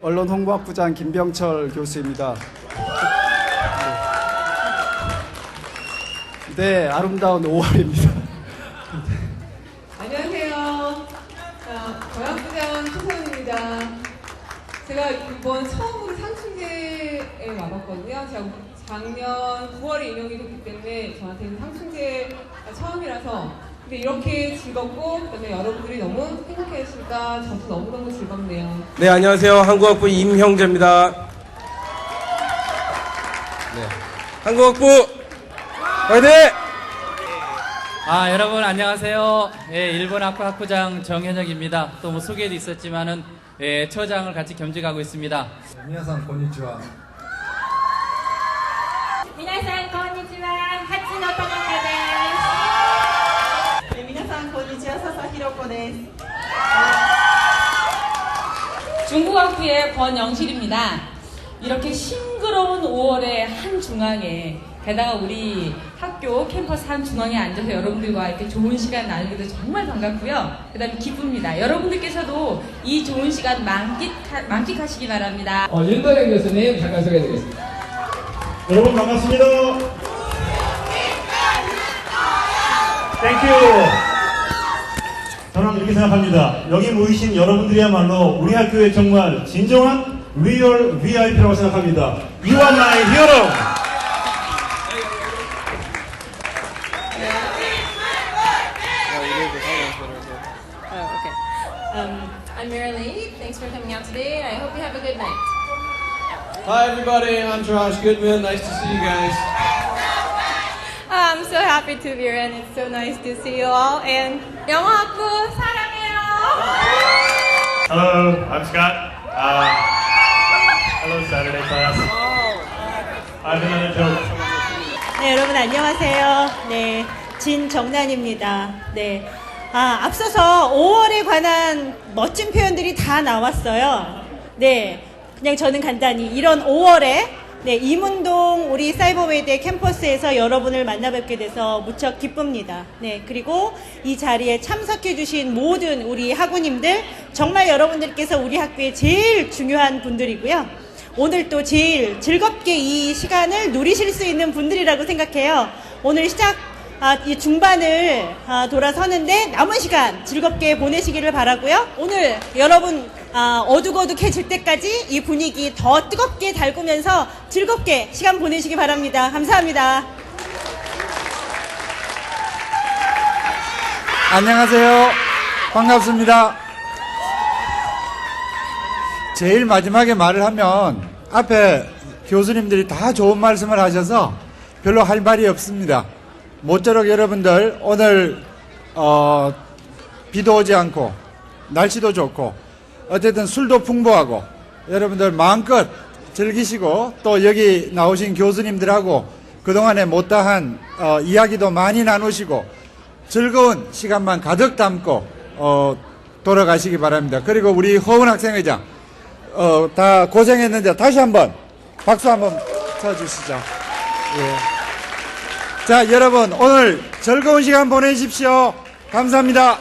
언론 홍보학부장 김병철 교수입니다. 네, 아름다운 5월입니다. 안녕하세요. 자, 고향부장 최선입니다. 제가 이번 처음으로 상충제에 와봤거든요. 제가 작년 9월에 임용이 됐기 때문에 저한테는 상충제가 처음이라서 근데 이렇게 즐겁고 그다음에 여러분들이 너무 행복해 하시니까 저도 너무너무 즐겁네요. 네, 안녕하세요. 한국학부 임형재입니다. 네. 한국학부 화이팅! 아 여러분 안녕하세요. 예, 일본 학부 학부장 정현혁입니다. 또 뭐 소개도 있었지만은 예, 처장을 같이 겸직하고 있습니다. 皆さんこんにちは皆さんこんにちは初野 です 중국학부의 권영실입니다. 이렇게 싱그러운 5월의 한 중앙에 게다가 우리 학교 캠퍼스 한 중앙에 앉아서 여러분들과 이렇게 좋은 시간 나누기도 정말 반갑고요. 그 다음에 기쁩니다. 여러분들께서도 이 좋은 시간 만끽하, 만끽하시기 바랍니다. 어, 윤도령 교수님 잠깐 소개해드리겠습니다. 여러분 반갑습니다. 땡큐. 저는 이렇게 생각합니다. 여기 모이신 여러분들이야말로 우리 학교의 정말 진정한 리얼 VIP라고 생각합니다. You are my hero. Oh. Um, I'm Mary Lee. Thanks for coming out today. I hope you have a good night. Hi everybody, I'm Josh Goodman. Nice to see you guys. So happy to be here and it's so nice to see you all. And 영어학부 사랑해요. Hello, I'm Scott. Uh, hello, Saturday class. I have another joke. 네, 여러분 안녕하세요. 네, 진정란입니다. 네. 아, 앞서서 5월에 관한 멋진 표현들이 다 나왔어요. 네. 그냥 저는 간단히 이런 5월에 네, 이문동 우리 사이버웨이대 캠퍼스에서 여러분을 만나뵙게 돼서 무척 기쁩니다. 네, 그리고 이 자리에 참석해 주신 모든 우리 학우님들, 정말 여러분들께서 우리 학교의 제일 중요한 분들이고요. 오늘 또 제일 즐겁게 이 시간을 누리실 수 있는 분들이라고 생각해요. 오늘 시작, 아, 이 중반을 아, 돌아서는데 남은 시간 즐겁게 보내시기를 바라고요. 오늘 여러분 아, 어둑어둑해질 때까지 이 분위기 더 뜨겁게 달구면서 즐겁게 시간 보내시기 바랍니다. 감사합니다. 안녕하세요 반갑습니다 제일 마지막에 말을 하면 앞에 교수님들이 다 좋은 말씀을 하셔서 별로 할 말이 없습니다 모쪼록 여러분들 오늘 어, 비도 오지 않고 날씨도 좋고 어쨌든 술도 풍부하고 여러분들 마음껏 즐기시고 또 여기 나오신 교수님들하고 그동안에 못다한 어, 이야기도 많이 나누시고 즐거운 시간만 가득 담고 어, 돌아가시기 바랍니다. 그리고 우리 허은 학생회장 어, 다 고생했는데 다시 한번 박수 한번 쳐주시죠. 예. 자 여러분 오늘 즐거운 시간 보내십시오. 감사합니다.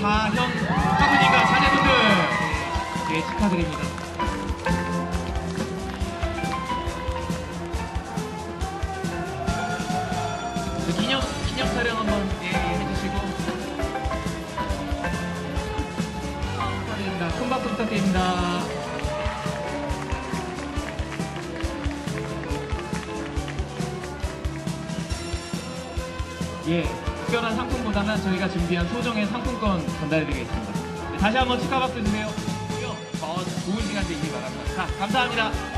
사현 사부님과 자녀분들 예, 축하드립니다. 그 기념 기념 촬영 한번 예, 해주시고 축하드립니다. 큰 박수 부탁드립니다. 예, 특별한 상품보다는 저희가 준비한 소정의 상품권 전달해드리겠습니다. 네, 다시 한번 축하 박수 주세요. 더 좋은 시간 되길 바랍니다. 자, 감사합니다.